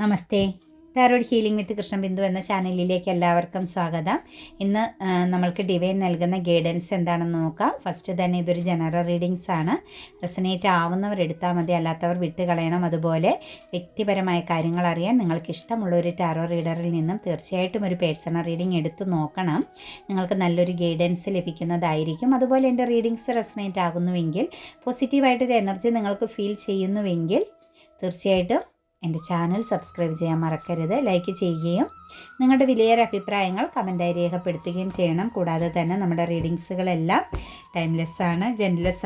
Namaste. Tarot healing with Krishnabindu എന്ന ചാനലിലേക്ക് എല്ലാവർക്കും സ്വാഗതം. ഇന്ന് നമ്മൾക്ക് ഡിവൈൻ നൽകുന്ന ഗൈഡൻസ് എന്താണെന്ന് നോക്കാം. ഫസ്റ്റ് തന്നെ ഇതൊരു ജനറൽ റീഡിങ്സ് ആണ്. റെസനേറ്റ് ആവുന്നവർ എടുത്താൽ മതി അല്ലാത്തവർ വിട്ടുകളയണം അതുപോലെ വ്യക്തിപരമായ കാര്യങ്ങൾ അറിയാൻ നിങ്ങൾക്ക് ഇഷ്ടമുള്ള ഒരു ടാറോ റീഡറിൽ നിന്നും തീർച്ചയായിട്ടും ഒരു പേഴ്സണൽ റീഡിംഗ് എടുത്തു നോക്കണം. നിങ്ങൾക്ക് നല്ലൊരു ഗൈഡൻസ് ലഭിക്കുന്നതായിരിക്കും. അതുപോലെ എന്റെ റീഡിങ്സ് റെസനേറ്റ് ആകുന്നുവെങ്കിൽ പോസിറ്റീവായിട്ടൊരു എനർജി നിങ്ങൾക്ക് ഫീൽ ചെയ്യുന്നുവെങ്കിൽ തീർച്ചയായിട്ടും എന്റെ ചാനൽ സബ്സ്ക്രൈബ് ചെയ്യാൻ മറക്കരുത്. ലൈക്ക് ചെയ്യുകയും നിങ്ങളുടെ വിലയേറെ അഭിപ്രായങ്ങൾ കമന്റായി രേഖപ്പെടുത്തുകയും ചെയ്യണം. കൂടാതെ തന്നെ നമ്മുടെ റീഡിങ്സുകളെല്ലാം ടൈംലെസ് ആണ്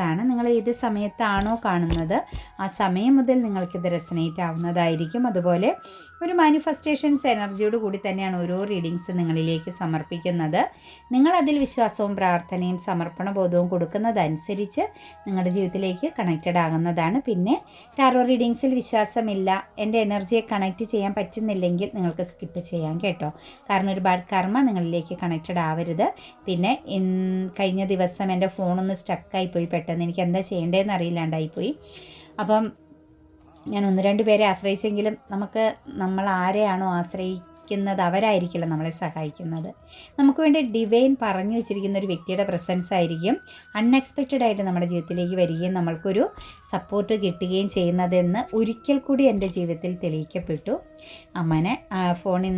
ആണ് നിങ്ങൾ ഏത് സമയത്താണോ കാണുന്നത് ആ സമയം മുതൽ നിങ്ങൾക്കിത് റെസനേറ്റ് ആവുന്നതായിരിക്കും. അതുപോലെ ഒരു മാനിഫെസ്റ്റേഷൻസ് എനർജിയോട് കൂടി തന്നെയാണ് ഓരോ റീഡിങ്സ് നിങ്ങളിലേക്ക് സമർപ്പിക്കുന്നത്. നിങ്ങൾ അതിൽ വിശ്വാസവും പ്രാർത്ഥനയും സമർപ്പണ ബോധവും കൊടുക്കുന്നതനുസരിച്ച് നിങ്ങളുടെ ജീവിതത്തിലേക്ക് കണക്റ്റഡ് ആകുന്നതാണ്. പിന്നെ ടാറോ റീഡിങ്സിൽ വിശ്വാസമില്ല എന്റെ എനർജിയെ കണക്റ്റ് ചെയ്യാൻ പറ്റുന്നില്ലെങ്കിൽ നിങ്ങൾക്ക് സ്കിപ്പ് ചെയ്യാം കേട്ടോ. കാരണം ഒരു ബാഡ് കർമ്മ നിങ്ങളിലേക്ക് കണക്റ്റഡ് ആവരുത്. പിന്നെ കഴിഞ്ഞ ദിവസം എന്റെ ഫോണൊന്ന് സ്റ്റക്കായി പോയി പെട്ടെന്ന്. എനിക്ക് എന്താ ചെയ്യേണ്ടതെന്ന് അറിയില്ലാണ്ടായിപ്പോയി. അപ്പം ഞാൻ ഒന്ന് രണ്ട് പേരെ ആശ്രയിച്ചെങ്കിലും നമുക്ക് നമ്മൾ ആരെയാണോ ആശ്രയിക്കുന്നത് അവരായിരിക്കില്ല നമ്മളെ സഹായിക്കുന്നത്. നമുക്ക് വേണ്ടി ഡിവൈൻ പറഞ്ഞു വെച്ചിരിക്കുന്ന ഒരു വ്യക്തിയുടെ പ്രസൻസ് ആയിരിക്കും. അൺഎക്സ്പെക്റ്റഡ് ആയിട്ട് നമ്മുടെ ജീവിതത്തിലേക്ക് വരികയും നമ്മൾക്കൊരു സപ്പോർട്ട് കിട്ടുകയും ചെയ്യുന്നതെന്ന് ഒരിക്കൽ കൂടി എന്റെ ജീവിതത്തിൽ തെളിയിക്കപ്പെട്ടു. അമ്മനെ ഫോണിൽ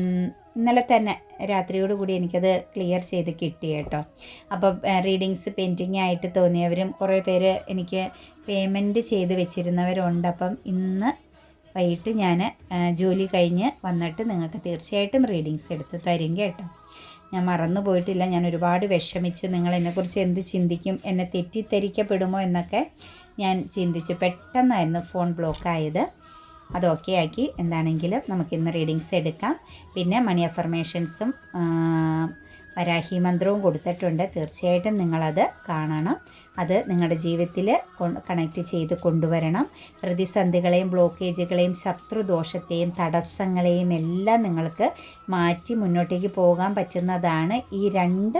ഇന്നലെ തന്നെ രാത്രിയോടുകൂടി എനിക്കത് ക്ലിയർ ചെയ്ത് കിട്ടി കേട്ടോ. അപ്പോൾ റീഡിങ്സ് പെയിന്റിങ് ആയിട്ട് തോന്നിയവരും കുറേ പേര് എനിക്ക് പേയ്മെന്റ് ചെയ്ത് വെച്ചിരുന്നവരുണ്ട്. അപ്പം ഇന്ന് വൈകിട്ട് ഞാൻ ജോലി കഴിഞ്ഞ് വന്നിട്ട് നിങ്ങൾക്ക് തീർച്ചയായിട്ടും റീഡിങ്സ് എടുത്ത് തരും കേട്ടോ. ഞാൻ മറന്നു പോയിട്ടില്ല. ഞാൻ ഒരുപാട് വിഷമിച്ചു. നിങ്ങൾ എന്നെക്കുറിച്ച് എന്ത് ചിന്തിക്കും എന്നെ തെറ്റിദ്ധരിക്കപ്പെടുമോ എന്നൊക്കെ ഞാൻ ചിന്തിച്ച്. പെട്ടെന്നായിരുന്നു ഫോൺ ബ്ലോക്ക് ആയത് അത് ഓക്കെ ആക്കി. എന്താണെങ്കിലും നമുക്ക് ഇന്ന് റീഡിങ്സ് എടുക്കാം. പിന്നെ മണി അഫർമേഷൻസും വരാഹി മന്ത്രവും കൊടുത്തിട്ടുണ്ട്. തീർച്ചയായിട്ടും നിങ്ങളത് കാണണം. അത് നിങ്ങളുടെ ജീവിതത്തിൽ കണക്ട് ചെയ്ത് കൊണ്ടുവരണം. പ്രതിസന്ധികളെയും ബ്ലോക്കേജുകളെയും ശത്രുദോഷത്തെയും തടസ്സങ്ങളെയും എല്ലാം നിങ്ങൾക്ക് മാറ്റി മുന്നോട്ടേക്ക് പോകാൻ പറ്റുന്നതാണ് ഈ രണ്ട്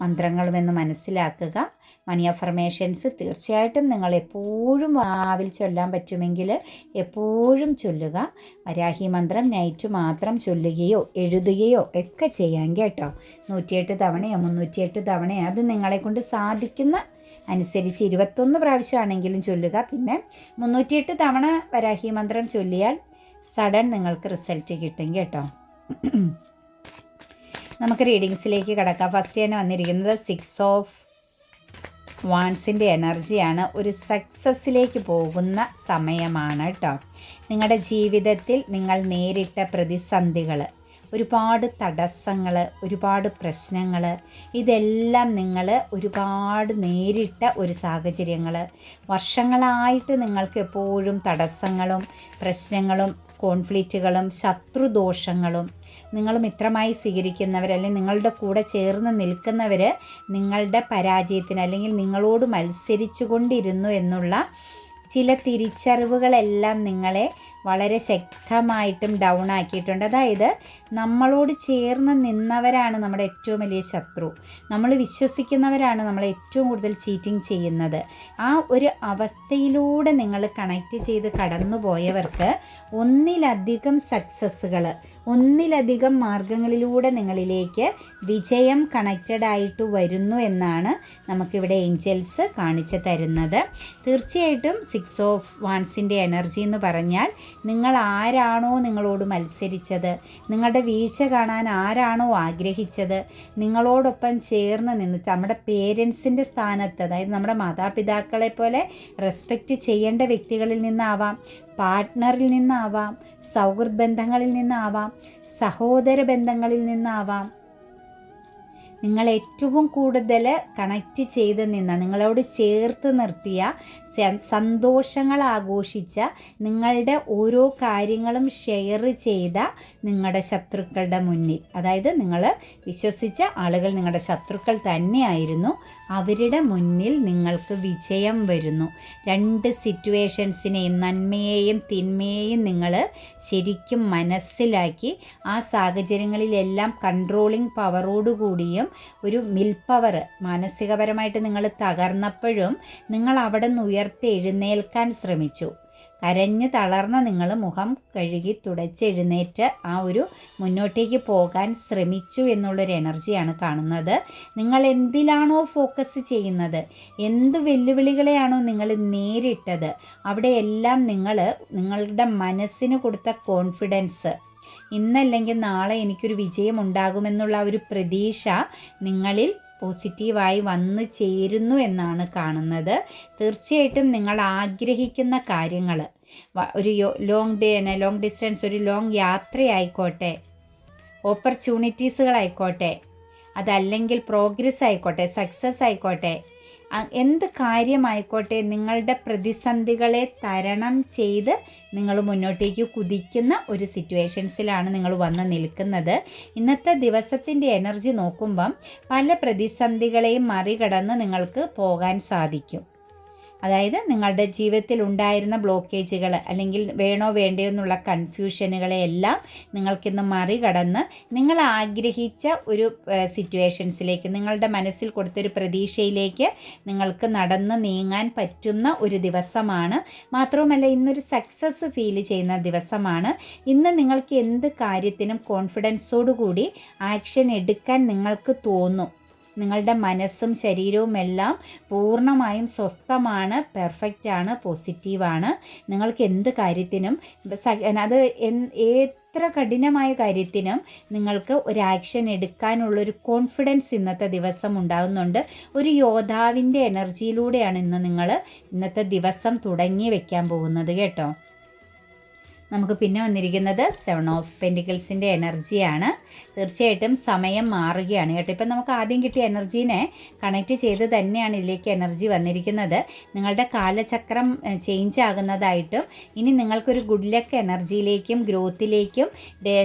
മന്ത്രങ്ങളുമെന്ന് മനസ്സിലാക്കുക. മണി അഫർമേഷൻസ് തീർച്ചയായിട്ടും നിങ്ങൾ എപ്പോഴും ആവിൽ ചൊല്ലാൻ പറ്റുമെങ്കിൽ എപ്പോഴും ചൊല്ലുക. വരാഹി മന്ത്രം നൈറ്റ് മാത്രം ചൊല്ലുകയോ എഴുതുകയോ ഒക്കെ ചെയ്യാം കേട്ടോ. നൂറ്റിയെട്ട് തവണയോ മുന്നൂറ്റിയെട്ട് തവണയോ അത് നിങ്ങളെ കൊണ്ട് സാധിക്കുന്ന അനുസരിച്ച് ഇരുപത്തൊന്ന് പ്രാവശ്യമാണെങ്കിലും ചൊല്ലുക. പിന്നെ മുന്നൂറ്റിയെട്ട് തവണ വരാഹി മന്ത്രം ചൊല്ലിയാൽ സഡൻ നിങ്ങൾക്ക് റിസൾട്ട് കിട്ടും കേട്ടോ. നമുക്ക് റീഡിങ്സിലേക്ക് കിടക്കാം. ഫസ്റ്റ് തന്നെ വന്നിരിക്കുന്നത് സിക്സ് ഓഫ് വാൺസിന്റെ എനർജിയാണ് ഒരു സക്സസ്സിലേക്ക് പോകുന്ന സമയമാണ് കേട്ടോ നിങ്ങളുടെ ജീവിതത്തിൽ നിങ്ങൾ നേരിട്ട പ്രതിസന്ധികൾ ഒരുപാട് തടസ്സങ്ങൾ ഒരുപാട് പ്രശ്നങ്ങൾ ഇതെല്ലാം നിങ്ങൾ ഒരുപാട് നേരിട്ട ഒരു സാഹചര്യങ്ങൾ വർഷങ്ങളായിട്ട് നിങ്ങൾക്ക് എപ്പോഴും തടസ്സങ്ങളും പ്രശ്നങ്ങളും കോൺഫ്ലിക്റ്റുകളും ശത്രുദോഷങ്ങളും നിങ്ങൾ മിത്രമായി സ്വീകരിക്കുന്നവർ അല്ലെങ്കിൽ നിങ്ങളുടെ കൂടെ ചേർന്ന് നിൽക്കുന്നവർ നിങ്ങളുടെ പരാജയത്തിന് അല്ലെങ്കിൽ നിങ്ങളോട് മത്സരിച്ചു കൊണ്ടിരുന്നു എന്നുള്ള ചില തിരിച്ചറിവുകളെല്ലാം നിങ്ങളെ വളരെ ശക്തമായിട്ടും ഡൗൺ ആക്കിയിട്ടുണ്ട്. അതായത് നമ്മളോട് ചേർന്ന് നിന്നവരാണ് നമ്മുടെ ഏറ്റവും വലിയ ശത്രു. നമ്മൾ വിശ്വസിക്കുന്നവരാണ് നമ്മളെ ഏറ്റവും കൂടുതൽ ചീറ്റിംഗ് ചെയ്യുന്നത്. ആ ഒരു അവസ്ഥയിലൂടെ നിങ്ങൾ കണക്റ്റ് ചെയ്ത് കടന്നുപോയവർക്ക് ഒന്നിലധികം സക്സസ്സുകൾ ഒന്നിലധികം മാർഗങ്ങളിലൂടെ നിങ്ങളിലേക്ക് വിജയം കണക്റ്റഡ് ആയിട്ട് വരുന്നു എന്നാണ് നമുക്കിവിടെ ഏഞ്ചൽസ് കാണിച്ചു തരുന്നത്. തീർച്ചയായിട്ടും സിക്സ് ഓഫ് വാൺസിന്റെ എനർജി എന്ന് പറഞ്ഞാൽ നിങ്ങൾ ആരാണോ നിങ്ങളോട് മത്സരിച്ചത്? നിങ്ങളുടെ വീഴ്ച കാണാൻ ആരാണോ ആഗ്രഹിച്ചത്? നിങ്ങളോടൊപ്പം ചേർന്ന് നിന്ന് നമ്മുടെ പേരൻസിന്റെ സ്ഥാനത്ത് അതായത് നമ്മുടെ മാതാപിതാക്കളെ പോലെ റെസ്പെക്റ്റ് ചെയ്യേണ്ട വ്യക്തികളിൽ നിന്നാവാം പാർട്ട്ണറിൽ നിന്നാവാം സൗഹൃദ ബന്ധങ്ങളിൽ നിന്നാവാം സഹോദര ബന്ധങ്ങളിൽ നിന്നാവാം നിങ്ങൾ ഏറ്റവും കൂടുതൽ കണക്റ്റ് ചെയ്ത് നിന്ന നിങ്ങളോട് ചേർത്ത് നിർത്തിയ സന്തോഷങ്ങൾ ആഘോഷിച്ച നിങ്ങളുടെ ഓരോ കാര്യങ്ങളും ഷെയർ ചെയ്ത നിങ്ങളുടെ ശത്രുക്കളുടെ മുന്നിൽ. അതായത് നിങ്ങൾ വിശ്വസിച്ച ആളുകൾ നിങ്ങളുടെ ശത്രുക്കൾ തന്നെയായിരുന്നു. അവരുടെ മുന്നിൽ നിങ്ങൾക്ക് വിജയം വരുന്നു. രണ്ട് സിറ്റുവേഷൻസിനെയും നന്മയെയും തിന്മയെയും നിങ്ങൾ ശരിക്കും മനസ്സിലാക്കി ആ സാഹചര്യങ്ങളിലെല്ലാം കൺട്രോളിങ് പവറോടുകൂടിയും ഒരു മിൽ പവർ മാനസികപരമായിട്ട് നിങ്ങൾ തകർന്നപ്പോഴും നിങ്ങൾ അവിടെ നിന്ന് ഉയർത്തെഴുന്നേൽക്കാൻ ശ്രമിച്ചു. കരഞ്ഞ് തളർന്ന നിങ്ങൾ മുഖം കഴുകി തുടച്ചെഴുന്നേറ്റ് ആ ഒരു മുന്നോട്ടേക്ക് പോകാൻ ശ്രമിച്ചു എന്നുള്ളൊരു എനർജിയാണ് കാണുന്നത്. നിങ്ങൾ എന്തിലാണോ ഫോക്കസ് ചെയ്യുന്നത്? എന്ത് വെല്ലുവിളികളെയാണോ നിങ്ങൾ നേരിട്ടത്? അവിടെയെല്ലാം നിങ്ങൾ നിങ്ങളുടെ മനസ്സിന് കൊടുത്ത കോൺഫിഡൻസ്. ഇന്നല്ലെങ്കിൽ നാളെ എനിക്കൊരു വിജയം ഉണ്ടാകുമെന്നുള്ള ഒരു പ്രതീക്ഷ നിങ്ങളിൽ പോസിറ്റീവായി വന്നു ചേരുന്നു എന്നാണ് കാണുന്നത്. തീർച്ചയായിട്ടും നിങ്ങൾ ആഗ്രഹിക്കുന്ന കാര്യങ്ങൾ ഒരു ലോങ് ഡേ തന്നെ ലോങ് ഡിസ്റ്റൻസ് ഒരു ലോങ് യാത്രയായിക്കോട്ടെ. ഓപ്പർച്യൂണിറ്റീസുകളായിക്കോട്ടെ അതല്ലെങ്കിൽ പ്രോഗ്രസ് ആയിക്കോട്ടെ സക്സസ് ആയിക്കോട്ടെ. എന്ത് കാര്യമായിക്കോട്ടെ നിങ്ങളുടെ പ്രതിസന്ധികളെ തരണം ചെയ്ത് നിങ്ങൾ മുന്നോട്ടേക്ക് കുതിക്കുന്ന ഒരു സിറ്റുവേഷൻസിലാണ് നിങ്ങൾ വന്ന് നിൽക്കുന്നത്. ഇന്നത്തെ ദിവസത്തിന്റെ എനർജി നോക്കുമ്പം പല പ്രതിസന്ധികളെയും മറികടന്ന് നിങ്ങൾക്ക് പോകാൻ സാധിക്കും. അതായത് നിങ്ങളുടെ ജീവിതത്തിൽ ഉണ്ടായിരുന്ന ബ്ലോക്കേജുകൾ അല്ലെങ്കിൽ വേണോ വേണ്ടയോ എന്നുള്ള കൺഫ്യൂഷനുകളെയെല്ലാം നിങ്ങൾക്കിന്ന് മറികടന്ന് നിങ്ങൾ ആഗ്രഹിച്ച ഒരു സിറ്റുവേഷൻസിലേക്ക് നിങ്ങളുടെ മനസ്സിൽ കൊടുത്തൊരു പ്രതീക്ഷയിലേക്ക് നിങ്ങൾക്ക് നടന്ന് നീങ്ങാൻ പറ്റുന്ന ഒരു ദിവസമാണ്. മാത്രവുമല്ല ഇന്നൊരു സക്സസ് ഫീൽ ചെയ്യുന്ന ദിവസമാണ്. ഇന്ന് നിങ്ങൾക്ക് എന്ത് കാര്യത്തിനും കോൺഫിഡൻസോടുകൂടി ആക്ഷൻ എടുക്കാൻ നിങ്ങൾക്ക് തോന്നും. നിങ്ങളുടെ മനസ്സും ശരീരവും എല്ലാം പൂർണമായും സ്വസ്ഥമാണ് പെർഫെക്റ്റാണ് പോസിറ്റീവാണ് നിങ്ങൾക്ക് എന്ത് കാര്യത്തിനും അത് എത്ര കഠിനമായ കാര്യത്തിനും നിങ്ങൾക്ക് ഒരു ആക്ഷൻ എടുക്കാനുള്ളൊരു കോൺഫിഡൻസ് ഇന്നത്തെ ദിവസം ഉണ്ടാകുന്നുണ്ട് ഒരു യോദ്ധാവിന്റെ എനർജിയിലൂടെയാണ് ഇന്ന് നിങ്ങൾ ഇന്നത്തെ ദിവസം തുടങ്ങി വയ്ക്കാൻ പോകുന്നത് കേട്ടോ. നമുക്ക് പിന്നെ വന്നിരിക്കുന്നത് സെവൻ ഓഫ് പെന്റിക്കിൾസിന്റെ എനർജിയാണ് തീർച്ചയായിട്ടും സമയം മാറുകയാണ് കേട്ടോ. ഇപ്പം നമുക്ക് ആദ്യം കിട്ടിയ എനർജീനെ കണക്ട് ചെയ്ത് തന്നെയാണ് ഇതിലേക്ക് എനർജി വന്നിരിക്കുന്നത്. നിങ്ങളുടെ കാലചക്രം ചേഞ്ച് ആകുന്നതായിട്ടും ഇനി നിങ്ങൾക്കൊരു ഗുഡ് ലക്ക് എനർജിയിലേക്കും ഗ്രോത്തിലേക്കും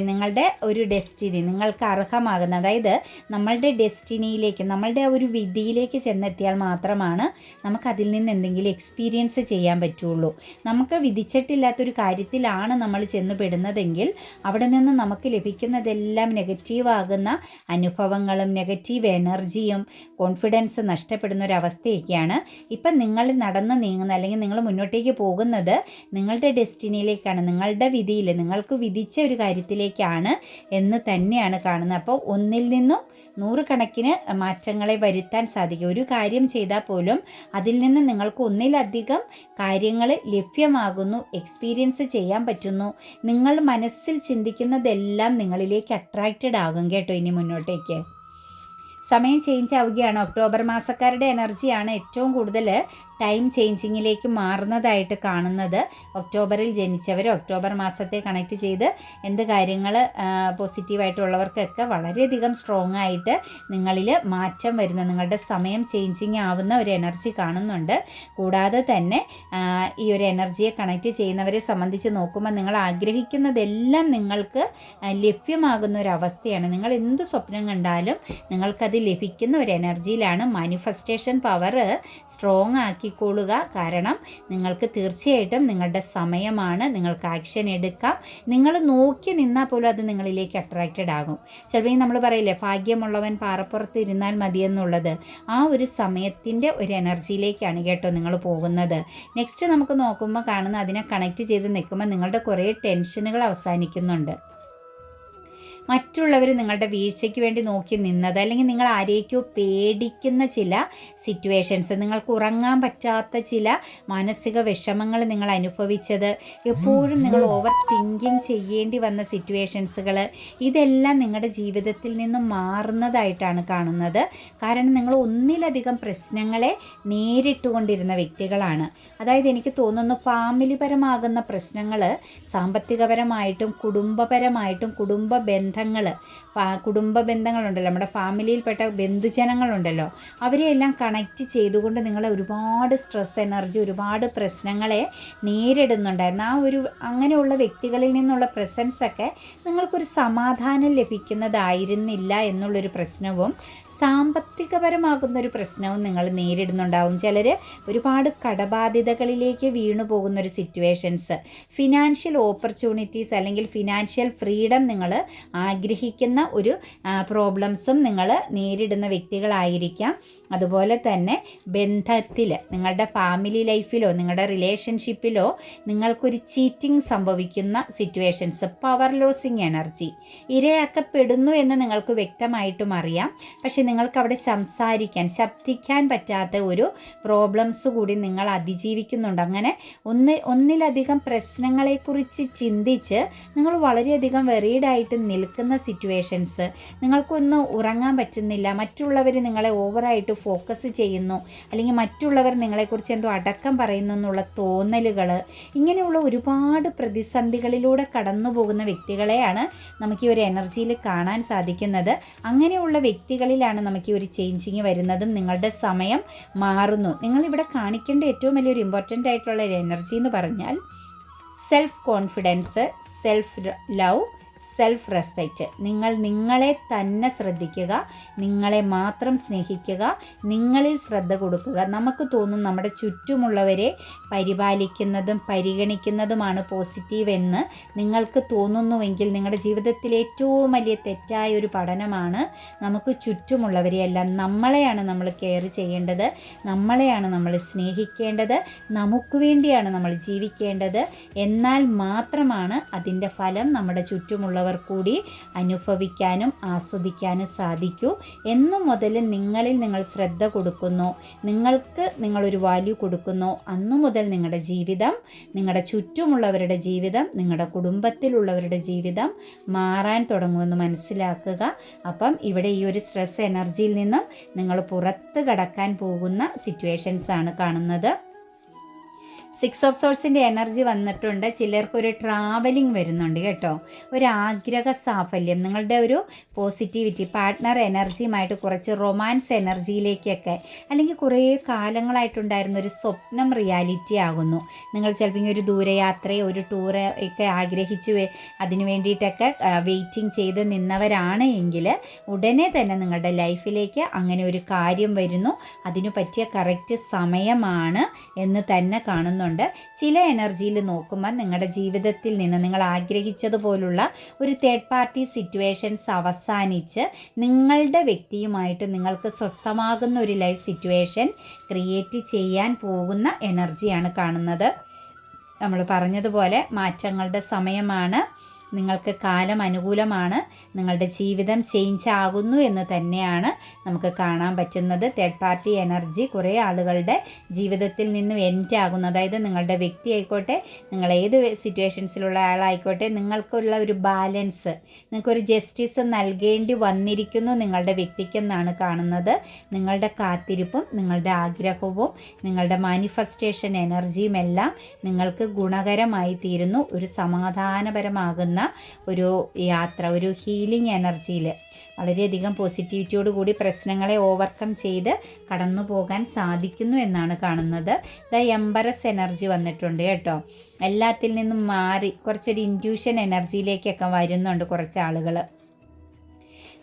നിങ്ങളുടെ ഒരു ഡെസ്റ്റിനി നിങ്ങൾക്ക് അർഹമാകുന്ന അതായത് നമ്മളുടെ ഡെസ്റ്റിനിയിലേക്ക് നമ്മളുടെ ഒരു വിധിയിലേക്ക് ചെന്നെത്തിയാൽ മാത്രമാണ് നമുക്കതിൽ നിന്ന് എന്തെങ്കിലും എക്സ്പീരിയൻസ് ചെയ്യാൻ പറ്റുള്ളൂ. നമുക്ക് വിധിച്ചിട്ടില്ലാത്തൊരു കാര്യത്തിലാണ് നമ്മൾ ചെന്നുപെടുന്നതെങ്കിൽ അവിടെ നിന്ന് നമുക്ക് ലഭിക്കുന്നതെല്ലാം നെഗറ്റീവാകുന്ന അനുഭവങ്ങളും നെഗറ്റീവ് എനർജിയും കോൺഫിഡൻസ് നഷ്ടപ്പെടുന്ന ഒരു അവസ്ഥയൊക്കെയാണ്. ഇപ്പം നിങ്ങൾ നടന്ന് നീങ്ങുന്ന അല്ലെങ്കിൽ നിങ്ങൾ മുന്നോട്ടേക്ക് പോകുന്നത് നിങ്ങളുടെ ഡെസ്റ്റിനിയിലേക്കാണ് നിങ്ങളുടെ വിധിയിൽ നിങ്ങൾക്ക് വിധിച്ച ഒരു കാര്യത്തിലേക്കാണ് എന്ന് തന്നെയാണ് കാണുന്നത്. അപ്പോൾ ഒന്നിൽ നിന്നും നൂറുകണക്കിന് മാറ്റങ്ങളെ വരുത്താൻ സാധിക്കും. ഒരു കാര്യം ചെയ്താൽ പോലും അതിൽ നിന്ന് നിങ്ങൾക്ക് ഒന്നിലധികം കാര്യങ്ങൾ ലഭ്യമാകുന്നു എക്സ്പീരിയൻസ് ചെയ്യാൻ പറ്റും. പറ്റുന്നു. നിങ്ങൾ മനസ്സിൽ ചിന്തിക്കുന്നതെല്ലാം നിങ്ങളിലേക്ക് അട്രാക്റ്റഡ് ആകും കേട്ടോ ഇനി മുന്നോട്ടേക്ക്. സമയം ചേഞ്ച് ആവുകയാണ്. ഒക്ടോബർ മാസക്കാരുടെ എനർജിയാണ് ഏറ്റവും കൂടുതൽ ടൈം ചേഞ്ചിങ്ങിലേക്ക് മാറുന്നതായിട്ട് കാണുന്നത് ഒക്ടോബറിൽ ജനിച്ചവർ ഒക്ടോബർ മാസത്തെ കണക്ട് ചെയ്ത് എന്ത് കാര്യങ്ങൾ പോസിറ്റീവായിട്ടുള്ളവർക്കൊക്കെ വളരെയധികം സ്ട്രോങ് ആയിട്ട് നിങ്ങളിൽ മാറ്റം വരുന്ന. നിങ്ങളുടെ സമയം ചേഞ്ചിങ് ആവുന്ന ഒരു എനർജി കാണുന്നുണ്ട്. കൂടാതെ തന്നെ ഈ ഒരു എനർജിയെ കണക്ട് ചെയ്യുന്നവരെ സംബന്ധിച്ച് നോക്കുമ്പോൾ നിങ്ങൾ ആഗ്രഹിക്കുന്നതെല്ലാം നിങ്ങൾക്ക് ലഭ്യമാകുന്ന ഒരു അവസ്ഥയാണ്. നിങ്ങൾ എന്ത് സ്വപ്നം കണ്ടാലും നിങ്ങൾക്കത് ലഭിക്കുന്ന ഒരു എനർജിയിലാണ്. മാനിഫെസ്റ്റേഷൻ പവർ സ്ട്രോങ് ആക്കി ആക്കിക്കൊള്ളുക കാരണം നിങ്ങൾക്ക് തീർച്ചയായിട്ടും നിങ്ങളുടെ സമയമാണ്. നിങ്ങൾക്ക് ആക്ഷൻ എടുക്കാം. നിങ്ങൾ നോക്കി നിന്നാൽ പോലും അത് നിങ്ങളിലേക്ക് അട്രാക്റ്റഡ് ആകും. ചിലപ്പോൾ നമ്മൾ പറയില്ലേ ഭാഗ്യമുള്ളവൻ പാറപ്പുറത്ത് ഇരുന്നാൽ മതിയെന്നുള്ളത് ആ ഒരു സമയത്തിന്റെ ഒരു എനർജിയിലേക്കാണ് കേട്ടോ നിങ്ങൾ പോകുന്നത്. നെക്സ്റ്റ് നമുക്ക് നോക്കുമ്പോൾ കാണുന്ന അതിനെ കണക്ട് ചെയ്ത് നിൽക്കുമ്പോൾ നിങ്ങളുടെ കുറേ ടെൻഷനുകൾ അവസാനിക്കുന്നുണ്ട്. മറ്റുള്ളവർ നിങ്ങളുടെ വീഴ്ചയ്ക്ക് വേണ്ടി നോക്കി നിന്നത് അല്ലെങ്കിൽ നിങ്ങൾ ആരേക്കോ പേടിക്കുന്ന ചില സിറ്റുവേഷൻസ് നിങ്ങൾക്ക് ഉറങ്ങാൻ പറ്റാത്ത ചില മാനസിക വിഷമങ്ങൾ നിങ്ങൾ അനുഭവിച്ചത് എപ്പോഴും നിങ്ങൾ ഓവർ തിങ്കിങ് ചെയ്യേണ്ടി വന്ന സിറ്റുവേഷൻസുകൾ ഇതെല്ലാം നിങ്ങളുടെ ജീവിതത്തിൽ നിന്ന് മാറുന്നതായിട്ടാണ് കാണുന്നത്. കാരണം നിങ്ങൾ ഒന്നിലധികം പ്രശ്നങ്ങളെ നേരിട്ടുകൊണ്ടിരുന്ന വ്യക്തികളാണ്. അതായത് എനിക്ക് തോന്നുന്നു ഫാമിലിപരമാകുന്ന പ്രശ്നങ്ങൾ സാമ്പത്തികപരമായിട്ടും കുടുംബപരമായിട്ടും കുടുംബ ബന്ധ ബന്ധങ്ങൾ കുടുംബ ബന്ധങ്ങളുണ്ടല്ലോ നമ്മുടെ ഫാമിലിയിൽപ്പെട്ട ബന്ധുജനങ്ങളുണ്ടല്ലോ അവരെയെല്ലാം കണക്റ്റ് ചെയ്തുകൊണ്ട് നിങ്ങളെ ഒരുപാട് സ്ട്രെസ് എനർജി ഒരുപാട് പ്രശ്നങ്ങളെ നേരിടുന്നുണ്ടായിരുന്നു. ആ ഒരു അങ്ങനെയുള്ള വ്യക്തികളിൽ നിന്നുള്ള പ്രസൻസൊക്കെ നിങ്ങൾക്കൊരു സമാധാനം ലഭിക്കുന്നതായിരുന്നില്ല എന്നുള്ളൊരു പ്രശ്നവും സാമ്പത്തികപരമാകുന്ന ഒരു പ്രശ്നവും നിങ്ങൾ നേരിടുന്നുണ്ടാവും. ചിലർ ഒരുപാട് കടബാധ്യതകളിലേക്ക് വീണു പോകുന്ന ഒരു സിറ്റുവേഷൻസ് ഫിനാൻഷ്യൽ ഓപ്പർച്യൂണിറ്റീസ് അല്ലെങ്കിൽ ഫിനാൻഷ്യൽ ഫ്രീഡം നിങ്ങൾ ആഗ്രഹിക്കുന്ന ഒരു പ്രോബ്ലംസും നിങ്ങൾ നേരിടുന്ന വ്യക്തികളായിരിക്കാം. അതുപോലെ തന്നെ ബന്ധത്തിൽ നിങ്ങളുടെ ഫാമിലി ലൈഫിലോ നിങ്ങളുടെ റിലേഷൻഷിപ്പിലോ നിങ്ങൾക്കൊരു ചീറ്റിംഗ് സംഭവിക്കുന്ന സിറ്റുവേഷൻസ് പവർ ലോസിങ് എനർജി ഇരയാക്കപ്പെടുന്നു എന്ന് നിങ്ങൾക്ക് വ്യക്തമായിട്ടും അറിയാം. പക്ഷെ നിങ്ങൾക്ക് അവിടെ സംസാരിക്കാൻ ശബ്ദിക്കാൻ പറ്റാത്ത ഒരു പ്രോബ്ലംസ് കൂടി നിങ്ങൾ അതിജീവിക്കുന്നുണ്ട്. അങ്ങനെ ഒന്ന് ഒന്നിലധികം പ്രശ്നങ്ങളെക്കുറിച്ച് ചിന്തിച്ച് നിങ്ങൾ വളരെയധികം വെറീഡായിട്ട് നിൽക്കുന്ന സിറ്റുവേഷൻസ് നിങ്ങൾക്കൊന്ന് ഉറങ്ങാൻ പറ്റുന്നില്ല. മറ്റുള്ളവർ നിങ്ങളെ ഓവറായിട്ട് ഫോക്കസ് ചെയ്യുന്നു. അല്ലെങ്കിൽ മറ്റുള്ളവർ നിങ്ങളെക്കുറിച്ച് എന്തോ അടക്കം പറയുന്നു എന്നുള്ള തോന്നലുകൾ. ഇങ്ങനെയുള്ള ഒരുപാട് പ്രതിസന്ധികളിലൂടെ കടന്നു പോകുന്ന വ്യക്തികളെയാണ് നമുക്ക് ഈ ഒരു എനർജിയിൽ കാണാൻ സാധിക്കുന്നത്. അങ്ങനെയുള്ള വ്യക്തികളിലാണ് നമുക്ക് ഈ ഒരു ചേഞ്ചിങ് വരുന്നതും നിങ്ങളുടെ സമയം മാറുന്നു. നിങ്ങളിവിടെ കാണിക്കേണ്ട ഏറ്റവും വലിയൊരു ഇമ്പോർട്ടന്റ് ആയിട്ടുള്ള ഒരു എനർജി എന്ന് പറഞ്ഞാൽ self confidence self love self respect നിങ്ങൾ നിങ്ങളെ തന്നെ ശ്രദ്ധിക്കുക നിങ്ങളെ മാത്രം സ്നേഹിക്കുക നിങ്ങളിൽ ശ്രദ്ധ കൊടുക്കുക. നമുക്ക് തോന്നും നമ്മുടെ ചുറ്റുമുള്ളവരെ പരിപാലിക്കുന്നതും പരിഗണിക്കുന്നതുമാണ് പോസിറ്റീവ് എന്ന് നിങ്ങൾക്ക് തോന്നുന്നുവെങ്കിൽ നിങ്ങളുടെ ജീവിതത്തിൽ ഏറ്റവും വലിയ തെറ്റായ ഒരു പഠനമാണ് നമുക്ക് ചുറ്റുമുള്ളവരെയെല്ലാം നമ്മളെയാണ് നമ്മൾ കെയർ ചെയ്യേണ്ടത് നമ്മളെയാണ് നമ്മൾ സ്നേഹിക്കേണ്ടത് നമുക്ക് വേണ്ടിയാണ് നമ്മൾ ജീവിക്കേണ്ടത്. എന്നാൽ മാത്രമാണ് അതിന്റെ ഫലം നമ്മുടെ ചുറ്റുമുള്ള ഉള്ളവർ കൂടി അനുഭവിക്കാനും ആസ്വദിക്കാനും സാധിക്കൂ. എന്നു മുതൽ നിങ്ങളിൽ നിങ്ങൾ ശ്രദ്ധ കൊടുക്കുന്നു. നിങ്ങൾക്ക് നിങ്ങളൊരു വാല്യൂ കൊടുക്കുന്നു. അന്നു മുതൽ നിങ്ങളുടെ ജീവിതം നിങ്ങളുടെ ചുറ്റുമുള്ളവരുടെ ജീവിതം നിങ്ങളുടെ കുടുംബത്തിലുള്ളവരുടെ ജീവിതം മാറാൻ തുടങ്ങുമെന്ന് മനസ്സിലാക്കുക. അപ്പം ഇവിടെ ഈ ഒരു സ്ട്രെസ് എനർജിയിൽ നിന്നും നിങ്ങൾ പുറത്ത് കടക്കാൻ പോകുന്ന സിറ്റുവേഷൻസ് ആണ് കാണുന്നത്. സിക്സ് ഓഫ് സോൾസിന്റെ എനർജി വന്നിട്ടുണ്ട്. ചിലർക്കൊരു ട്രാവലിംഗ് വരുന്നുണ്ട് കേട്ടോ. ഒരു ആഗ്രഹ സാഫല്യം നിങ്ങളുടെ ഒരു പോസിറ്റിവിറ്റി പാർട്ട്ണർ എനർജിയുമായിട്ട് കുറച്ച് റൊമാൻസ് എനർജിയിലേക്കൊക്കെ അല്ലെങ്കിൽ കുറേ കാലങ്ങളായിട്ടുണ്ടായിരുന്ന ഒരു സ്വപ്നം റിയാലിറ്റി ആകുന്നു. നിങ്ങൾ ചിലപ്പോൾ ഒരു ദൂരയാത്രയോ ഒരു ടൂർ ഒക്കെ ആഗ്രഹിച്ചു അതിന് വേണ്ടിയിട്ടൊക്കെ വെയിറ്റിംഗ് ചെയ്ത് നിന്നവരാണ് എങ്കിൽ ഉടനെ തന്നെ നിങ്ങളുടെ ലൈഫിലേക്ക് അങ്ങനെ ഒരു കാര്യം വരുന്നു. അതിനു പറ്റിയ കറക്റ്റ് സമയമാണ് എന്ന് തന്നെ കാണുന്നു ചെയ്യുന്നുണ്ട്. ചില എനർജിയിൽ നോക്കുമ്പോൾ നിങ്ങളുടെ ജീവിതത്തിൽ നിന്ന് നിങ്ങൾ ആഗ്രഹിച്ചതുപോലുള്ള ഒരു തേർഡ് പാർട്ടി സിറ്റുവേഷൻസ് അവസാനിച്ച് നിങ്ങളുടെ വ്യക്തിയുമായിട്ട് നിങ്ങൾക്ക് സ്വസ്ഥമാകുന്ന ഒരു ലൈഫ് സിറ്റുവേഷൻ ക്രിയേറ്റ് ചെയ്യാൻ പോകുന്ന എനർജിയാണ് കാണുന്നത്. നമ്മൾ പറഞ്ഞതുപോലെ മാറ്റങ്ങളുടെ സമയമാണ്. നിങ്ങൾക്ക് കാലം അനുകൂലമാണ്. നിങ്ങളുടെ ജീവിതം ചേഞ്ച് ആകുന്നു എന്ന് തന്നെയാണ് നമുക്ക് കാണാൻ പറ്റുന്നത്. തേർഡ് പാർട്ടി എനർജി കുറേ ആളുകളുടെ ജീവിതത്തിൽ നിന്നും എൻഡ് ആകുന്നു. അതായത് നിങ്ങളുടെ വ്യക്തി ആയിക്കോട്ടെ നിങ്ങൾ ഏത് സിറ്റുവേഷൻസിലുള്ള ആളായിക്കോട്ടെ നിങ്ങൾക്കുള്ള ഒരു ബാലൻസ് നിങ്ങൾക്കൊരു ജസ്റ്റിസ് നൽകേണ്ടി വന്നിരിക്കുന്നു നിങ്ങളുടെ വ്യക്തിക്കെന്നാണ് കാണുന്നത്. നിങ്ങളുടെ കാത്തിരിപ്പും നിങ്ങളുടെ ആഗ്രഹവും നിങ്ങളുടെ മാനിഫെസ്റ്റേഷൻ എനർജിയും എല്ലാം നിങ്ങൾക്ക് ഗുണകരമായി തീരുന്നു. ഒരു സമാധാനപരമാകുന്ന ഒരു യാത്ര ഒരു ഹീലിംഗ് എനർജിയിൽ വളരെയധികം പോസിറ്റിവിറ്റിയോട് കൂടി പ്രശ്നങ്ങളെ ഓവർകം ചെയ്ത് കടന്നു പോകാൻ സാധിക്കുന്നു എന്നാണ് കാണുന്നത്. ദ എംബറസ് എനർജി വന്നിട്ടുണ്ട് കേട്ടോ. എല്ലാത്തിൽ നിന്നും മാറി കുറച്ചൊരു ഇൻഡ്യൂഷൻ എനർജിയിലേക്കൊക്കെ വരുന്നുണ്ട് കുറച്ച് ആളുകൾ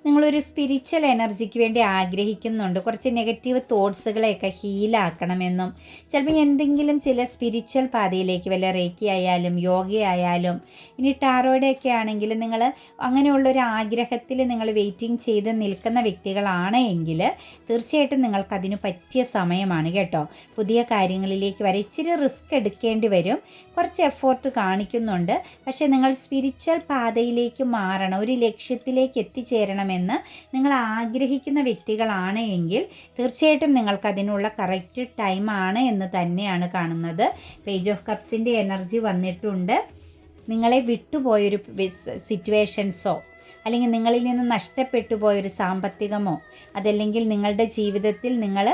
നിങ്ങളൊരു സ്പിരിച്വൽ എനർജിക്ക് വേണ്ടി ആഗ്രഹിക്കുന്നുണ്ട്. കുറച്ച് നെഗറ്റീവ് തോട്ട്സുകളെയൊക്കെ ഹീലാക്കണമെന്നും ചിലപ്പോൾ എന്തെങ്കിലും ചില സ്പിരിച്വൽ പാതയിലേക്ക് വല്ല റേക്കി ആയാലും യോഗയായാലും ഇനി ടാറോയുടെയൊക്കെ ആണെങ്കിൽ നിങ്ങൾ അങ്ങനെയുള്ളൊരു ആഗ്രഹത്തിൽ നിങ്ങൾ വെയിറ്റിംഗ് ചെയ്ത് നിൽക്കുന്ന വ്യക്തികളാണ് എങ്കിൽ തീർച്ചയായിട്ടും നിങ്ങൾക്കതിന് പറ്റിയ സമയമാണ് കേട്ടോ. പുതിയ കാര്യങ്ങളിലേക്ക് വരെ ഇച്ചിരി റിസ്ക് എടുക്കേണ്ടി വരും. കുറച്ച് എഫോർട്ട് കാണിക്കുന്നുണ്ട്. പക്ഷേ നിങ്ങൾ സ്പിരിച്വൽ പാതയിലേക്ക് മാറണം. ഒരു ലക്ഷ്യത്തിലേക്ക് എത്തിച്ചേരണം ചെയ്യണമെന്ന് നിങ്ങൾ ആഗ്രഹിക്കുന്ന വ്യക്തികളാണ് എങ്കിൽ തീർച്ചയായിട്ടും നിങ്ങൾക്ക് അതിനുള്ള കറക്റ്റ് ടൈമാണ് എന്ന് തന്നെയാണ് കാണുന്നത്. പേജ് ഓഫ് കപ്സിന്റെ എനർജി വന്നിട്ടുണ്ട്. നിങ്ങളെ വിട്ടുപോയൊരു സിറ്റുവേഷൻസോ അല്ലെങ്കിൽ നിങ്ങളിൽ നിന്ന് നഷ്ടപ്പെട്ടു പോയൊരു സാമ്പത്തികമോ അതല്ലെങ്കിൽ നിങ്ങളുടെ ജീവിതത്തിൽ നിങ്ങൾ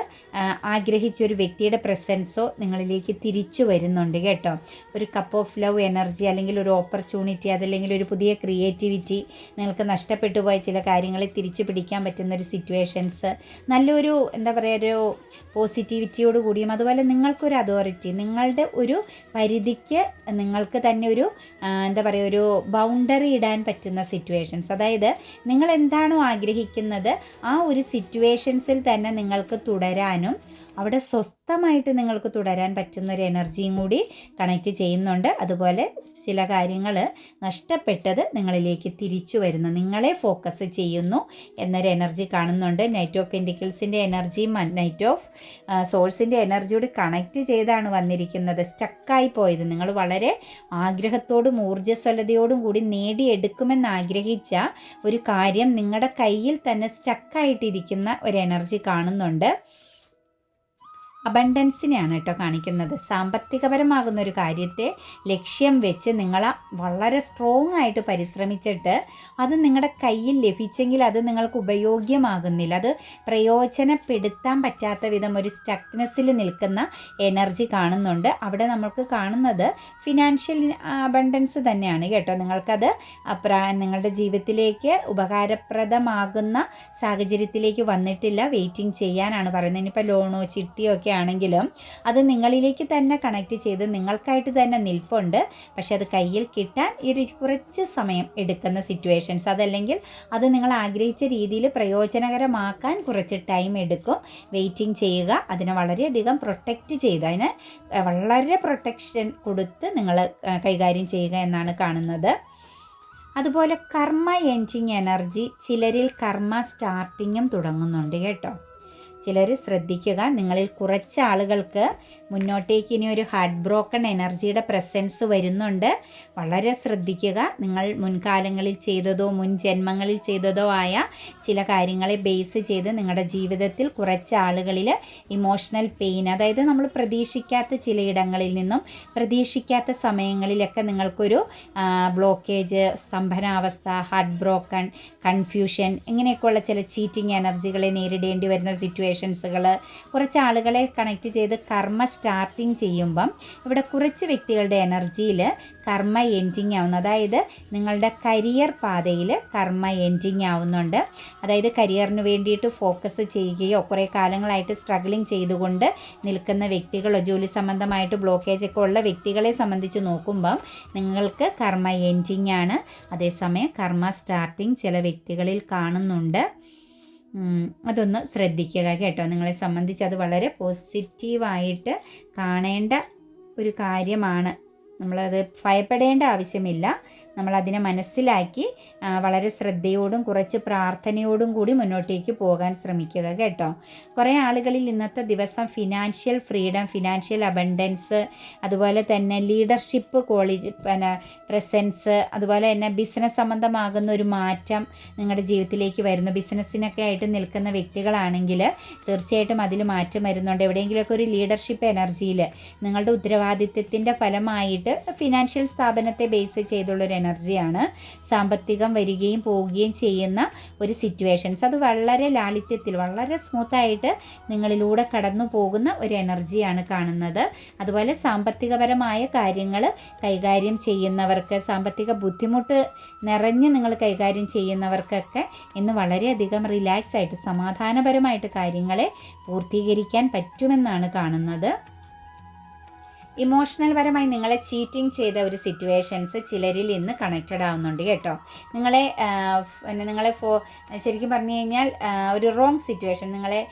ആഗ്രഹിച്ച ഒരു വ്യക്തിയുടെ പ്രസൻസോ നിങ്ങളിലേക്ക് തിരിച്ചു വരുന്നുണ്ട് കേട്ടോ. ഒരു കപ്പ് ഓഫ് ലവ് എനർജി അല്ലെങ്കിൽ ഒരു ഓപ്പർച്യൂണിറ്റി അതല്ലെങ്കിൽ ഒരു പുതിയ ക്രിയേറ്റിവിറ്റി നിങ്ങൾക്ക് നഷ്ടപ്പെട്ടു പോയ ചില കാര്യങ്ങളെ തിരിച്ചു പിടിക്കാൻ പറ്റുന്ന ഒരു സിറ്റുവേഷൻസ് നല്ലൊരു എന്താ പറയുക ഒരു പോസിറ്റിവിറ്റിയോട് കൂടിയും അതുപോലെ നിങ്ങൾക്കൊരു അതോറിറ്റി നിങ്ങളുടെ ഒരു പരിധിക്ക് നിങ്ങൾക്ക് തന്നെ ഒരു എന്താ പറയുക ഒരു ബൗണ്ടറി ഇടാൻ പറ്റുന്ന സിറ്റുവേഷൻസ് അതായത് നിങ്ങൾ എന്താണോ ആഗ്രഹിക്കുന്നത് ആ ഒരു സിറ്റുവേഷൻസിൽ തന്നെ നിങ്ങൾക്ക് തുടരാനും അവിടെ സ്വസ്ഥമായിട്ട് നിങ്ങൾക്ക് തുടരാൻ പറ്റുന്ന ഒരു എനർജിയും കൂടി കണക്റ്റ് ചെയ്യുന്നുണ്ട്. അതുപോലെ ചില കാര്യങ്ങൾ നഷ്ടപ്പെട്ടത് നിങ്ങളിലേക്ക് തിരിച്ചു വരുന്നു. നിങ്ങളെ ഫോക്കസ് ചെയ്യുന്നു എന്നൊരു എനർജി കാണുന്നുണ്ട്. നൈറ്റ് ഓഫ് പെന്റിക്കിൾസിന്റെ എനർജിയും നൈറ്റ് ഓഫ് സോഴ്സിന്റെ എനർജിയോട് കണക്റ്റ് ചെയ്താണ് വന്നിരിക്കുന്നത്. സ്റ്റക്കായി പോയത്. നിങ്ങൾ വളരെ ആഗ്രഹത്തോടും ഊർജസ്വലതയോടും കൂടി നേടിയെടുക്കുമെന്ന് ആഗ്രഹിച്ച ഒരു കാര്യം നിങ്ങളുടെ കയ്യിൽ തന്നെ സ്റ്റക്കായിട്ടിരിക്കുന്ന ഒരു എനർജി കാണുന്നുണ്ട്. അബണ്ടൻസിനെയാണ് കേട്ടോ കാണിക്കുന്നത്. സാമ്പത്തികപരമാകുന്ന ഒരു കാര്യത്തെ ലക്ഷ്യം വെച്ച് നിങ്ങൾ വളരെ സ്ട്രോങ് ആയിട്ട് പരിശ്രമിച്ചിട്ട് അത് നിങ്ങളുടെ കയ്യിൽ ലഭിച്ചെങ്കിൽ അത് നിങ്ങൾക്ക് ഉപയോഗ്യമാകുന്നില്ല അത് പ്രയോജനപ്പെടുത്താൻ പറ്റാത്ത വിധം ഒരു സ്റ്റക്നെസ്സിൽ നിൽക്കുന്ന എനർജി കാണുന്നുണ്ട്. അവിടെ നമ്മൾക്ക് കാണുന്നത് ഫിനാൻഷ്യൽ അബണ്ടൻസ് തന്നെയാണ് കേട്ടോ. നിങ്ങൾക്കത് നിങ്ങളുടെ ജീവിതത്തിലേക്ക് ഉപകാരപ്രദമാകുന്ന സാഹചര്യത്തിലേക്ക് വന്നിട്ടില്ല. വെയിറ്റിംഗ് ചെയ്യാനാണ് പറയുന്നത്. ഇനിയിപ്പോൾ ലോണോ ചിട്ടിയോ ഒക്കെ ആണെങ്കിലും അത് നിങ്ങളിലേക്ക് തന്നെ കണക്ട് ചെയ്ത് നിങ്ങൾക്കായിട്ട് തന്നെ നിൽപ്പുണ്ട്. പക്ഷെ അത് കയ്യിൽ കിട്ടാൻ ഒരു കുറച്ച് സമയം എടുക്കുന്ന സിറ്റുവേഷൻസ് അതല്ലെങ്കിൽ അത് നിങ്ങൾ ആഗ്രഹിച്ച രീതിയിൽ പ്രയോജനകരമാക്കാൻ കുറച്ച് ടൈം എടുക്കും. വെയിറ്റിംഗ് ചെയ്യുക അതിനെ വളരെയധികം പ്രൊട്ടക്റ്റ് ചെയ്ത് അതിന് വളരെ പ്രൊട്ടക്ഷൻ കൊടുത്ത് നിങ്ങൾ കൈകാര്യം ചെയ്യുക എന്നാണ് കാണുന്നത്. അതുപോലെ കർമ്മ എൻജിങ് എനർജി ചിലരിൽ കർമ്മ സ്റ്റാർട്ടിങ്ങും തുടങ്ങുന്നുണ്ട് കേട്ടോ. ചിലർ ശ്രദ്ധിക്കുക. നിങ്ങളിൽ കുറച്ച് ആളുകൾക്ക് മുന്നോട്ടേക്ക് ഇനി ഒരു ഹാർട്ട് ബ്രോക്കൺ എനർജിയുടെ പ്രസൻസ് വരുന്നുണ്ട്. വളരെ ശ്രദ്ധിക്കുക. നിങ്ങൾ മുൻകാലങ്ങളിൽ ചെയ്തതോ മുൻ ജന്മങ്ങളിൽ ചെയ്തതോ ആയ ചില കാര്യങ്ങളെ ബേസ് ചെയ്ത് നിങ്ങളുടെ ജീവിതത്തിൽ കുറച്ച് ആളുകളിൽ ഇമോഷണൽ പെയിൻ അതായത് നമ്മൾ പ്രതീക്ഷിക്കാത്ത ചിലയിടങ്ങളിൽ നിന്നും പ്രതീക്ഷിക്കാത്ത സമയങ്ങളിലൊക്കെ നിങ്ങൾക്കൊരു ബ്ലോക്കേജ് സ്തംഭനാവസ്ഥ ഹാർട്ട് ബ്രോക്കൺ കൺഫ്യൂഷൻ ഇങ്ങനെയൊക്കെയുള്ള ചില ചീറ്റിംഗ് എനർജികളെ നേരിടേണ്ടി വരുന്ന സിറ്റുവേഷൻ സിറ്റുവേഷൻസുകൾ കുറച്ച് ആളുകളെ കണക്ട് ചെയ്ത് കർമ്മ സ്റ്റാർട്ടിങ് ചെയ്യുമ്പം ഇവിടെ കുറച്ച് വ്യക്തികളുടെ എനർജിയിൽ കർമ്മ എൻഡിങ് ആവുന്നു. അതായത് നിങ്ങളുടെ കരിയർ പാതയിൽ കർമ്മ എൻഡിങ് ആവുന്നുണ്ട്. അതായത് കരിയറിന് വേണ്ടിയിട്ട് ഫോക്കസ് ചെയ്യുകയോ കുറേ കാലങ്ങളായിട്ട് സ്ട്രഗിളിങ് ചെയ്തുകൊണ്ട് നിൽക്കുന്ന വ്യക്തികളോ ജോലി സംബന്ധമായിട്ട് ബ്ലോക്കേജ് ഒക്കെ ഉള്ള വ്യക്തികളെ സംബന്ധിച്ച് നോക്കുമ്പം നിങ്ങൾക്ക് കർമ്മ എൻഡിങ് ആണ്. അതേസമയം കർമ്മ സ്റ്റാർട്ടിങ് ചില വ്യക്തികളിൽ കാണുന്നുണ്ട്. അതൊന്ന് ശ്രദ്ധിക്കുക കേട്ടോ. നിങ്ങളെ സംബന്ധിച്ച് അത് വളരെ പോസിറ്റീവായിട്ട് കാണേണ്ട ഒരു കാര്യമാണ്. നമ്മളത് ഭയപ്പെടേണ്ട ആവശ്യമില്ല. നമ്മളതിനെ മനസ്സിലാക്കി വളരെ ശ്രദ്ധയോടും കുറച്ച് പ്രാർത്ഥനയോടും കൂടി മുന്നോട്ടേക്ക് പോകാൻ ശ്രമിക്കുക കേട്ടോ. കുറേ ആളുകളിൽ ഇന്നത്തെ ദിവസം ഫിനാൻഷ്യൽ ഫ്രീഡം ഫിനാൻഷ്യൽ അബണ്ടൻസ് അതുപോലെ തന്നെ ലീഡർഷിപ്പ് ക്വാളിറ്റി പിന്നെ പ്രസൻസ് അതുപോലെ തന്നെ ബിസിനസ് സംബന്ധമാകുന്ന ഒരു മാറ്റം നിങ്ങളുടെ ജീവിതത്തിലേക്ക് വരുന്നു. ബിസിനസ്സിനൊക്കെ ആയിട്ട് നിൽക്കുന്ന വ്യക്തികളാണെങ്കിൽ തീർച്ചയായിട്ടും അതിൽ മാറ്റം വരുന്നുണ്ട്. എവിടെയെങ്കിലുമൊക്കെ ഒരു ലീഡർഷിപ്പ് എനർജിയിൽ നിങ്ങളുടെ ഉത്തരവാദിത്വത്തിന്റെ ഫലമായിട്ട് ഫിനാൻഷ്യൽ സ്ഥാപനത്തെ ബേസ് ചെയ്തുള്ളൊരു എനർജിയാണ് സാമ്പത്തികം വരികയും പോവുകയും ചെയ്യുന്ന ഒരു സിറ്റുവേഷൻസ് അത് വളരെ ലാളിത്യത്തിൽ വളരെ സ്മൂത്തായിട്ട് നിങ്ങളിലൂടെ കടന്നു പോകുന്ന ഒരു എനർജിയാണ് കാണുന്നത്. അതുപോലെ സാമ്പത്തികപരമായ കാര്യങ്ങൾ കൈകാര്യം ചെയ്യുന്നവർക്ക് സാമ്പത്തിക ബുദ്ധിമുട്ട് നിറഞ്ഞ് നിങ്ങൾ കൈകാര്യം ചെയ്യുന്നവർക്കൊക്കെ ഇന്ന് വളരെയധികം റിലാക്സ് ആയിട്ട് സമാധാനപരമായിട്ട് കാര്യങ്ങളെ പൂർത്തീകരിക്കാൻ പറ്റുമെന്നാണ് കാണുന്നത്. ഇമോഷണൽ പരമായി നിങ്ങളെ ചീറ്റിംഗ് ചെയ്ത ഒരു സിറ്റുവേഷൻസ് ചിലരിൽ ഇന്ന് കണക്റ്റഡ് ആവുന്നുണ്ട് കേട്ടോ. നിങ്ങളെ നിങ്ങളെ ഫോ ശരിക്കും പറഞ്ഞു കഴിഞ്ഞാൽ ഒരു റോങ് സിറ്റുവേഷൻ നിങ്ങളെ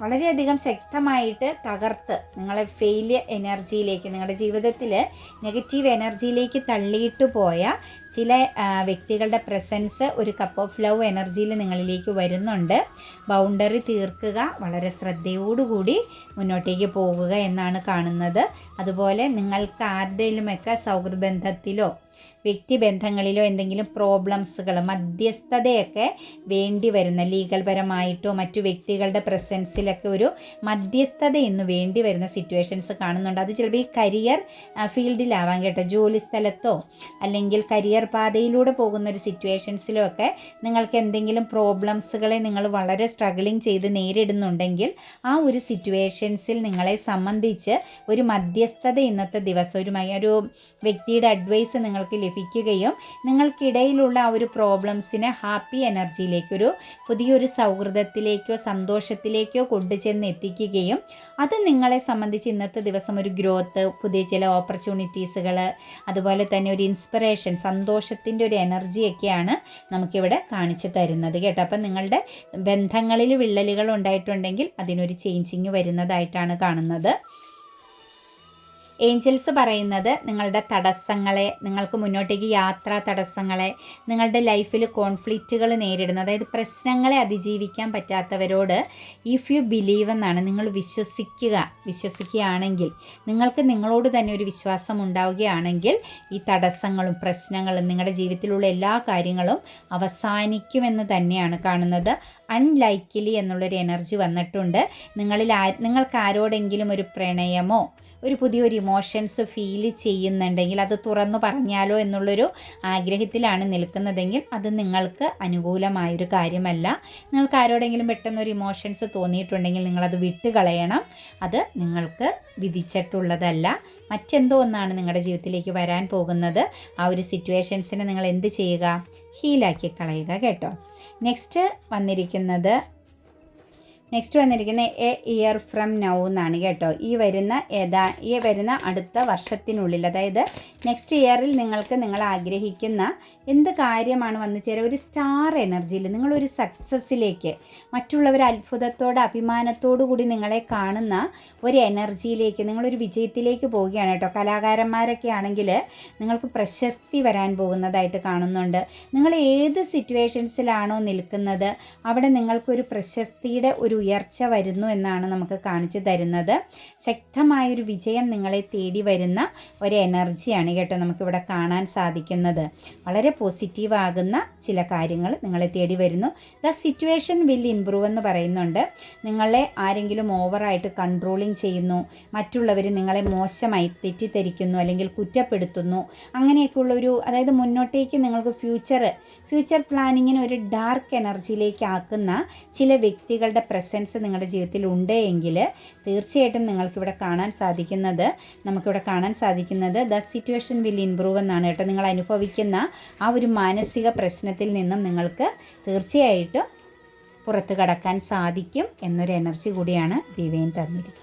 വളരെയധികം ശക്തമായിട്ട് തകർത്ത് നിങ്ങളെ ഫെയിലിയർ എനർജിയിലേക്ക് നിങ്ങളുടെ ജീവിതത്തിൽ നെഗറ്റീവ് എനർജിയിലേക്ക് തള്ളിയിട്ട് പോയ ചില വ്യക്തികളുടെ പ്രസൻസ് ഒരു കപ്പ് ഓഫ് ലവ് എനർജിയിൽ നിങ്ങളിലേക്ക് വരുന്നുണ്ട്. ബൗണ്ടറി തീർക്കുക വളരെ ശ്രദ്ധയോടുകൂടി മുന്നോട്ടേക്ക് പോകുക എന്നാണ് കാണുന്നത്. അതുപോലെ നിങ്ങൾക്ക് ആരുടെയിലുമൊക്കെ സൗഹൃദബന്ധത്തിലോ വ്യക്തിബന്ധങ്ങളിലോ എന്തെങ്കിലും പ്രോബ്ലംസുകൾ മധ്യസ്ഥതയൊക്കെ വേണ്ടി വരുന്ന ലീഗൽ പരമായിട്ടോ മറ്റു വ്യക്തികളുടെ പ്രസൻസിലൊക്കെ ഒരു മധ്യസ്ഥത എന്ന് വേണ്ടി വരുന്ന സിറ്റുവേഷൻസ് കാണുന്നുണ്ട്. അത് ചിലപ്പോൾ ഈ കരിയർ ഫീൽഡിലാവാം കേട്ടോ. ജോലി സ്ഥലത്തോ അല്ലെങ്കിൽ കരിയർ പാതയിലൂടെ പോകുന്ന ഒരു സിറ്റുവേഷൻസിലോ ഒക്കെ നിങ്ങൾക്ക് എന്തെങ്കിലും പ്രോബ്ലംസുകളെ നിങ്ങൾ വളരെ സ്ട്രഗിളിങ് ചെയ്ത് നേരിടുന്നുണ്ടെങ്കിൽ ആ ഒരു സിറ്റുവേഷൻസിൽ നിങ്ങളെ സംബന്ധിച്ച് ഒരു മധ്യസ്ഥത ഇന്നത്തെ ദിവസം ഒരു ഒരു വ്യക്തിയുടെ അഡ്വൈസ് നിങ്ങൾക്ക് ലഭിക്കുകയും നിങ്ങൾക്കിടയിലുള്ള ആ ഒരു പ്രോബ്ലംസിനെ ഹാപ്പി എനർജിയിലേക്കൊരു പുതിയൊരു സൗഹൃദത്തിലേക്കോ സന്തോഷത്തിലേക്കോ കൊണ്ടുചെന്ന് എത്തിക്കുകയും അത് നിങ്ങളെ സംബന്ധിച്ച് ഇന്നത്തെ ദിവസം ഒരു ഗ്രോത്ത് പുതിയ ചില ഓപ്പർച്യൂണിറ്റീസുകൾ അതുപോലെ തന്നെ ഒരു ഇൻസ്പിറേഷൻ സന്തോഷത്തിന്റെ ഒരു എനർജിയൊക്കെയാണ് നമുക്കിവിടെ കാണിച്ചു തരുന്നത് കേട്ടോ. അപ്പം നിങ്ങളുടെ ബന്ധങ്ങളിൽ വിള്ളലുകൾ ഉണ്ടായിട്ടുണ്ടെങ്കിൽ അതിനൊരു ചേഞ്ചിങ് വരുന്നതായിട്ടാണ് കാണുന്നത്. ഏഞ്ചൽസ് പറയുന്നത് നിങ്ങളുടെ തടസ്സങ്ങളെ നിങ്ങൾക്ക് മുന്നോട്ടേക്ക് യാത്രാ തടസ്സങ്ങളെ നിങ്ങളുടെ ലൈഫിൽ കോൺഫ്ലിക്റ്റുകൾ നേരിടുന്ന അതായത് പ്രശ്നങ്ങളെ അതിജീവിക്കാൻ പറ്റാത്തവരോട് ഇഫ് യു ബിലീവ് എന്നാണ് നിങ്ങൾ വിശ്വസിക്കുക വിശ്വസിക്കുകയാണെങ്കിൽ നിങ്ങൾക്ക് നിങ്ങളോട് തന്നെ ഒരു വിശ്വാസം ഉണ്ടാവുകയാണെങ്കിൽ ഈ തടസ്സങ്ങളും പ്രശ്നങ്ങളും നിങ്ങളുടെ ജീവിതത്തിലുള്ള എല്ലാ കാര്യങ്ങളും അവസാനിക്കുമെന്ന് തന്നെയാണ് കാണുന്നത്. അൺലൈക്കിലി എന്നുള്ളൊരു എനർജി വന്നിട്ടുണ്ട്. നിങ്ങളിൽ നിങ്ങൾക്ക് ആരോടെങ്കിലും ഒരു പ്രണയമോ ഒരു പുതിയൊരു ഇമോഷൻസ് ഫീൽ ചെയ്യുന്നുണ്ടെങ്കിൽ അത് തുറന്നു പറഞ്ഞാലോ എന്നുള്ളൊരു ആഗ്രഹത്തിലാണ് നിൽക്കുന്നതെങ്കിൽ അത് നിങ്ങൾക്ക് അനുകൂലമായൊരു കാര്യമല്ല. നിങ്ങൾക്ക് ആരോടെങ്കിലും പെട്ടെന്ന് ഒരു ഇമോഷൻസ് തോന്നിയിട്ടുണ്ടെങ്കിൽ നിങ്ങളത് വിട്ടുകളയണം. അത് നിങ്ങൾക്ക് വിധിച്ചിട്ടുള്ളതല്ല. മറ്റെന്തോ ഒന്നാണ് നിങ്ങളുടെ ജീവിതത്തിലേക്ക് വരാൻ പോകുന്നത്. ആ ഒരു സിറ്റുവേഷൻസിനെ നിങ്ങൾ എന്ത് ചെയ്യുക? ഹീലാക്കി കളയുക കേട്ടോ. നെക്സ്റ്റ് വന്നിരിക്കുന്നത് നെക്സ്റ്റ് വന്നിരിക്കുന്ന എ ഇയർ ഫ്രം നൗ എന്നാണ് കേട്ടോ. ഈ വരുന്ന ഏതാ ഈ വരുന്ന അടുത്ത വർഷത്തിനുള്ളിൽ അതായത് നെക്സ്റ്റ് ഇയറിൽ നിങ്ങൾക്ക് നിങ്ങൾ ആഗ്രഹിക്കുന്ന എന്ത് കാര്യമാണ് വന്നു ചേരുക ഒരു സ്റ്റാർ എനർജിയിൽ നിങ്ങളൊരു സക്സസ്സിലേക്ക് മറ്റുള്ളവർ അത്ഭുതത്തോടെ അഭിമാനത്തോടു കൂടി നിങ്ങളെ കാണുന്ന ഒരു എനർജിയിലേക്ക് നിങ്ങളൊരു വിജയത്തിലേക്ക് പോവുകയാണ് കേട്ടോ. കലാകാരന്മാരൊക്കെ ആണെങ്കിൽ നിങ്ങൾക്ക് പ്രശസ്തി വരാൻ പോകുന്നതായിട്ട് കാണുന്നുണ്ട്. നിങ്ങൾ ഏത് സിറ്റുവേഷൻസിലാണോ നിൽക്കുന്നത് അവിടെ നിങ്ങൾക്കൊരു പ്രശസ്തിയുടെ ഒരു ഉയർച്ച വരുന്നു എന്നാണ് നമുക്ക് കാണിച്ചു തരുന്നത്. ശക്തമായൊരു വിജയം നിങ്ങളെ തേടി വരുന്ന ഒരു എനർജിയാണ് കേട്ടോ നമുക്കിവിടെ കാണാൻ സാധിക്കുന്നത്. വളരെ പോസിറ്റീവ് ആകുന്ന ചില കാര്യങ്ങൾ നിങ്ങളെ തേടി വരുന്നു. ദ സിറ്റുവേഷൻ വിൽ ഇംപ്രൂവ് എന്ന് പറയുന്നുണ്ട്. നിങ്ങളെ ആരെങ്കിലും ഓവറായിട്ട് കൺട്രോളിങ് ചെയ്യുന്നു. മറ്റുള്ളവർ നിങ്ങളെ മോശമായി തെറ്റിദ്ധരിക്കുന്നു അല്ലെങ്കിൽ കുറ്റപ്പെടുത്തുന്നു. അങ്ങനെയൊക്കെയുള്ള ഒരു അതായത് മുന്നോട്ടേക്ക് നിങ്ങൾക്ക് ഫ്യൂച്ചർ ഫ്യൂച്ചർ പ്ലാനിങ്ങിന് ഒരു ഡാർക്ക് എനർജിയിലേക്ക് ആക്കുന്ന ചില വ്യക്തികളുടെ പ്രസൻസ് നിങ്ങളുടെ ജീവിതത്തിൽ ഉണ്ട് എങ്കിൽ തീർച്ചയായിട്ടും നിങ്ങൾക്കിവിടെ കാണാൻ സാധിക്കുന്നത് നമുക്കിവിടെ കാണാൻ സാധിക്കുന്നത് ദ സിറ്റുവേഷൻ വിൽ ഇംപ്രൂവ് എന്നാണ് കേട്ടോ. നിങ്ങൾ അനുഭവിക്കുന്ന ആ ഒരു മാനസിക പ്രശ്നത്തിൽ നിന്നും നിങ്ങൾക്ക് തീർച്ചയായിട്ടും പുറത്തു കടക്കാൻ സാധിക്കും എന്നൊരു എനർജി കൂടിയാണ് ദിവ്യൻ തന്നിരിക്കുന്നത്.